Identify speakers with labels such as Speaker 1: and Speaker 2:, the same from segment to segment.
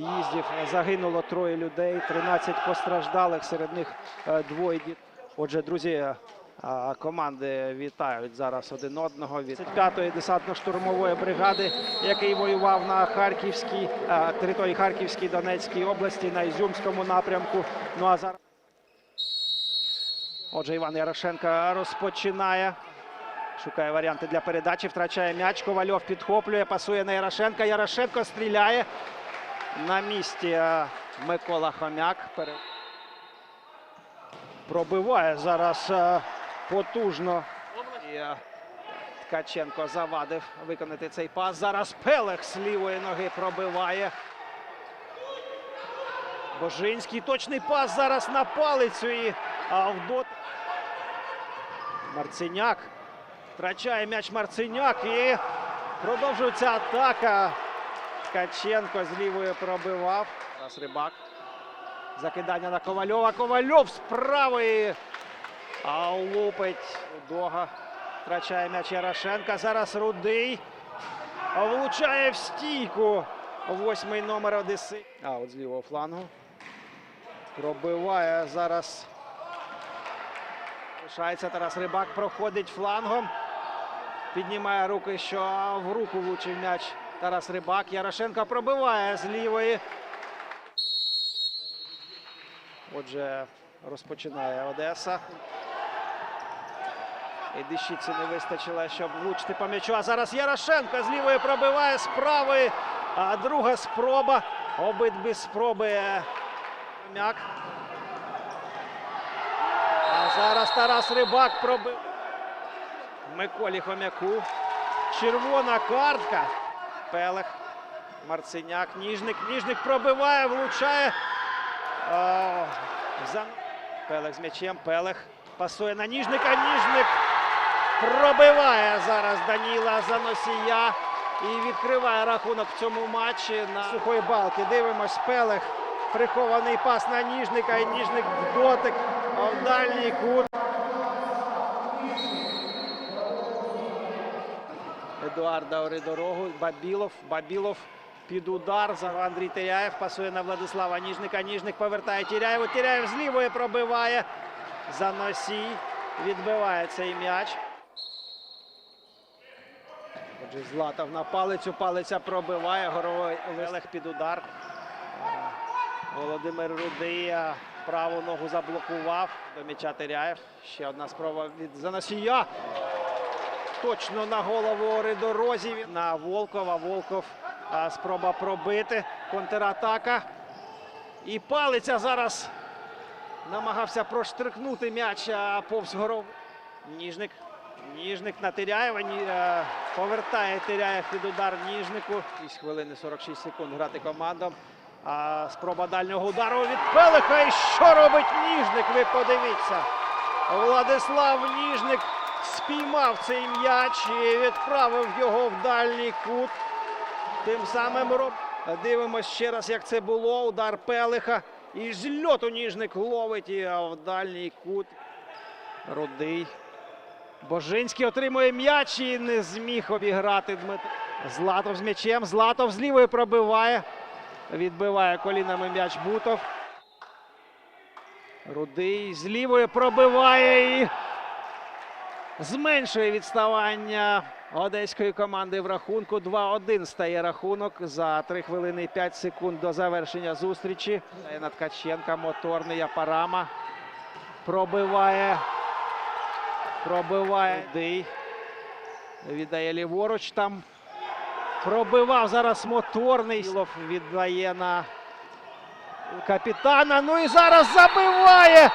Speaker 1: під'їздів. Загинуло троє людей, 13 постраждалих, серед них е, двоє дітей. Отже, друзі, е, команди вітають зараз один одного від 5-ї десантно-штурмової бригади, який воював на Харківській е, території Харківській Донецькій області на Ізюмському напрямку. Ну а зараз. Отже, Іван Ярошенко розпочинає. Шукає варіанти для передачі. Втрачає м'яч. Ковальов підхоплює, пасує на Ярошенка. Ярошенко стріляє. На місці Микола Хомяк. Пробиває зараз потужно. І, Ткаченко завадив виконати цей пас. Зараз Пелех з лівої ноги пробиває. Божинський точний пас зараз на палицю і Авдот. Марциняк. Втрачає м'яч Марциняк і продовжується атака. Ткаченко з лівої пробивав. Зараз Рибак. Закидання на Ковальова. Ковальов з правої. А лупить Дога. Втрачає м'яч Ярошенка. Зараз Рудий. Влучає в стійку. Восьмий номер Одеси. А от з лівого флангу. Пробиває зараз. Лишається Тарас Рибак. Проходить флангом. Піднімає руки, що в руку влучив м'яч Тарас Рибак. Ярошенко пробиває з лівої. Отже, розпочинає Одеса. І дещиці не вистачило, щоб влучити по м'ячу. А зараз Ярошенко з лівої пробиває з правої. А друга спроба. Обидві спроби. Мяк. А зараз Тарас Рибак пробив. Миколі Хомяку. Червона картка. Пелех. Марциняк. Ніжник. Ніжник пробиває, влучає. О, за... Пелех з м'ячем. Пелех пасує на Ніжника. Ніжник пробиває зараз Даніла Заносія. І відкриває рахунок в цьому матчі на сухої балки. Дивимось, Пелех. Прихований пас на Ніжника. І Ніжник в дотик. В дальній кут. Едуард дав дорогу. Бабілов. Бабілов під удар. За Андрій Теряєв пасує на Владислава Ніжника. Ніжник повертає Теряєву. Теряєв з лівої пробиває. Заносій. Відбиває цей м'яч. Отже, Златов на палицю. Палиця пробиває. Горовий Олег під удар. Володимир Рудий праву ногу заблокував. До м'яча Теряєв. Ще одна спроба від Заносія. Точно на голову Ридорозі. На Волкова. Волков а, спроба пробити. Контратака. І палиця зараз намагався проштрикнути м'яч а, повз горов. Ніжник. Ніжник на Теряєва. Ні, е, повертає Теряєв під удар Ніжнику. 6 хвилини 46 секунд грати командам. А спроба дальнього удару від Пелиха. І що робить Ніжник? Ви подивіться. Владислав Ніжник спіймав цей м'яч і відправив його в дальній кут. Тим самим роб... дивимося ще раз, як це було. Удар Пелиха. І з льоту Ніжник ловить і в дальній кут. Рудий. Божинський отримує м'яч і не зміг обіграти Дмитро. Златов з м'ячем. Златов з лівої пробиває. Відбиває колінами м'яч Бутов. Рудий з лівої пробиває і зменшує відставання одеської команди в рахунку. 2-1 стає рахунок за 3 хвилини і 5 секунд до завершення зустрічі. На Ткаченка моторний Апарама. Пробиває. Пробиває. Рудий. Віддає ліворуч там. Пробивав зараз моторний. Сілов віддає на капітана. Ну і зараз забиває.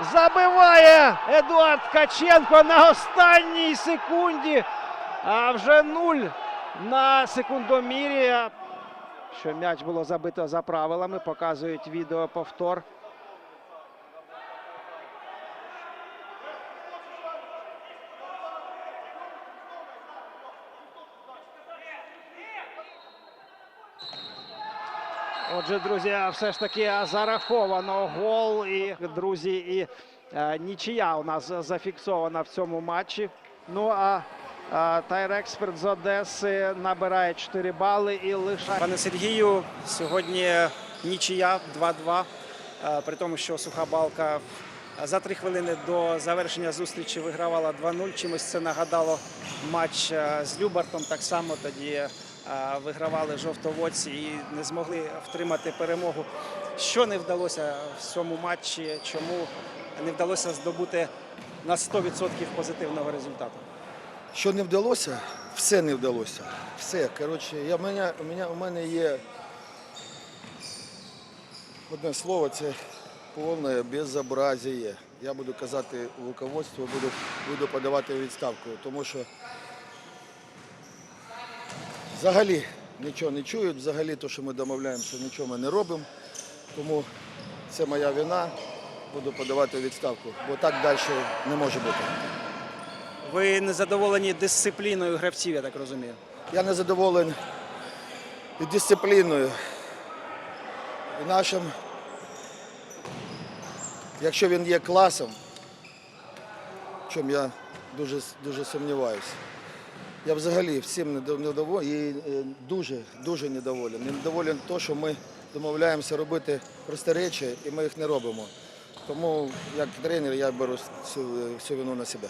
Speaker 1: Забиває Едуард Ткаченко на останній секунді. А вже нуль на секундомірі. Що м'яч було забито за правилами. Показують відео Отже, друзі, все ж таки зараховано гол. І друзі, і е, нічия у нас зафіксована в цьому матчі. Ну а А, Тайрексперт з Одеси набирає 4 бали і лишає. Пане Сергію, сьогодні нічия 2-2. е, При тому, що суха балка за три хвилини до завершення зустрічі вигравала 2-0. Чимось це нагадало матч е, з Любартом. Так само тоді е, вигравали жовтоводці і не змогли втримати перемогу. Що не вдалося в цьому матчі? Чому не вдалося здобути на 100% позитивного результату?
Speaker 2: Що не вдалося? Все не вдалося. Все. Коротше, я, мене, мене, у мене є одне слово, це повне безобразіє. Я буду казати в руководство, буду, буду подавати відставку, тому що взагалі нічого не чують, взагалі те, що ми домовляємося, нічого ми не робимо. Тому це моя вина, буду подавати відставку, бо так далі не може бути.
Speaker 1: Ви не задоволені дисципліною гравців, я так розумію.
Speaker 2: Я не задоволений і дисципліною. І нашим, якщо він є класом, в чому я дуже, дуже сумніваюся. Я взагалі всім недоволен і е, дуже, дуже недоволен. Недоволен то, що ми домовляємося робити прості речі, і ми їх не робимо. Тому як тренер я беру всю, всю вину на себе.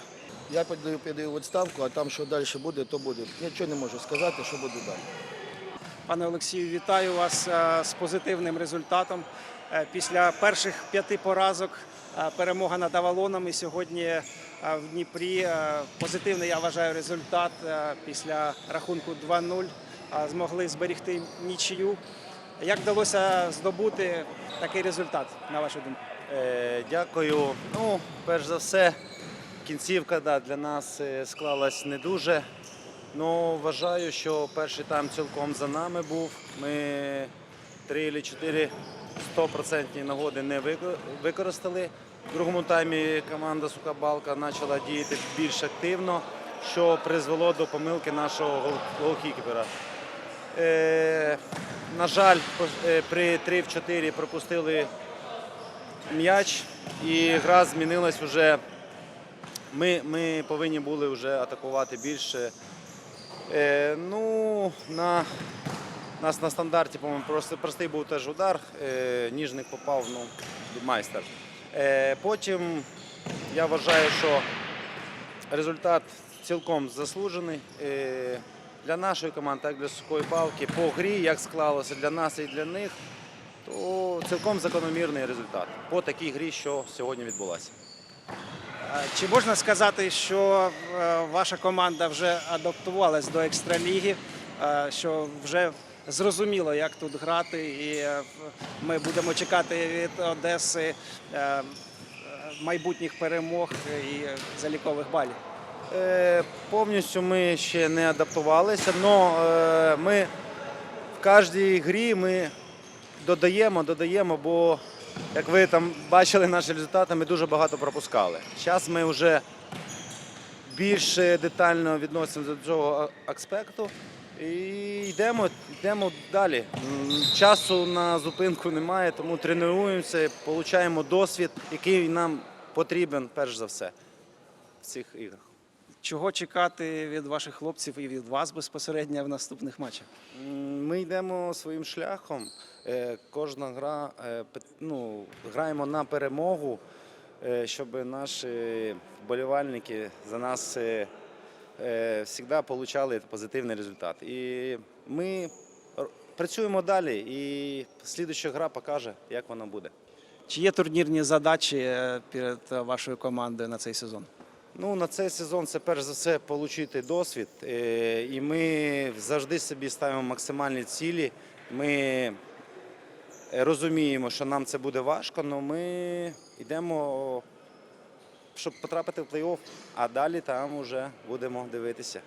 Speaker 2: Я піду, піду відставку, а там що далі буде, то буде. Нічого не можу сказати, що буде далі.
Speaker 1: Пане Олексію, вітаю вас е, з позитивним результатом. Е, Після перших п'яти поразок е, перемога над Авалоном і сьогодні в Дніпрі позитивний, я вважаю, результат після рахунку 2-0 е, змогли зберегти нічию. Як вдалося здобути такий результат, на вашу думку?
Speaker 3: Дякую. Ну, перш за все, кінцівка да, для нас склалась не дуже. Ну, вважаю, що перший тайм цілком за нами був. Ми три чи чотири стопроцентні нагоди не використали. В другому таймі команда Сука Балка почала діяти більш активно, що призвело до помилки нашого гол- голкіпера. Е, на жаль, е, при 3 в 4 пропустили м'яч і гра змінилась вже. Ми, ми повинні були вже атакувати більше. Е, ну, на, нас на стандарті, по-моєму, простий був теж удар. Е, ніжник попав, ну, майстер. Е, потім я вважаю, що результат цілком заслужений. Е, для нашої команди, так для сухої балки, по грі, як склалося для нас і для них, то цілком закономірний результат по такій грі, що сьогодні відбулася.
Speaker 1: Чи можна сказати, що е, ваша команда вже адаптувалась до екстраліги, е, що вже зрозуміло, як тут грати, і е, ми будемо чекати від Одеси майбутніх перемог і залікових балів?
Speaker 3: Повністю ми ще не адаптувалися, але ми в кожній грі ми додаємо, додаємо, бо як ви там бачили наші результати, ми дуже багато пропускали. Зараз ми вже більш детально відносимося до цього аспекту і йдемо, йдемо далі. Часу на зупинку немає, тому тренуємося, отримуємо досвід, який нам потрібен перш за все в цих іграх.
Speaker 1: Чого чекати від ваших хлопців і від вас безпосередньо в наступних матчах?
Speaker 3: Ми йдемо своїм шляхом. Е, Кожна гра е, ну, граємо на перемогу, е, щоб наші вболівальники за нас завжди отримали позитивний результат. І ми працюємо далі, і слідуща гра покаже, як вона буде.
Speaker 1: Чи є турнірні задачі перед вашою командою на цей сезон?
Speaker 3: Ну, на цей сезон це перш за все отримати досвід. Е, І ми завжди собі ставимо максимальні цілі. Ми розуміємо, що нам це буде важко, але ми йдемо, щоб потрапити в плей-офф, а далі там вже будемо дивитися.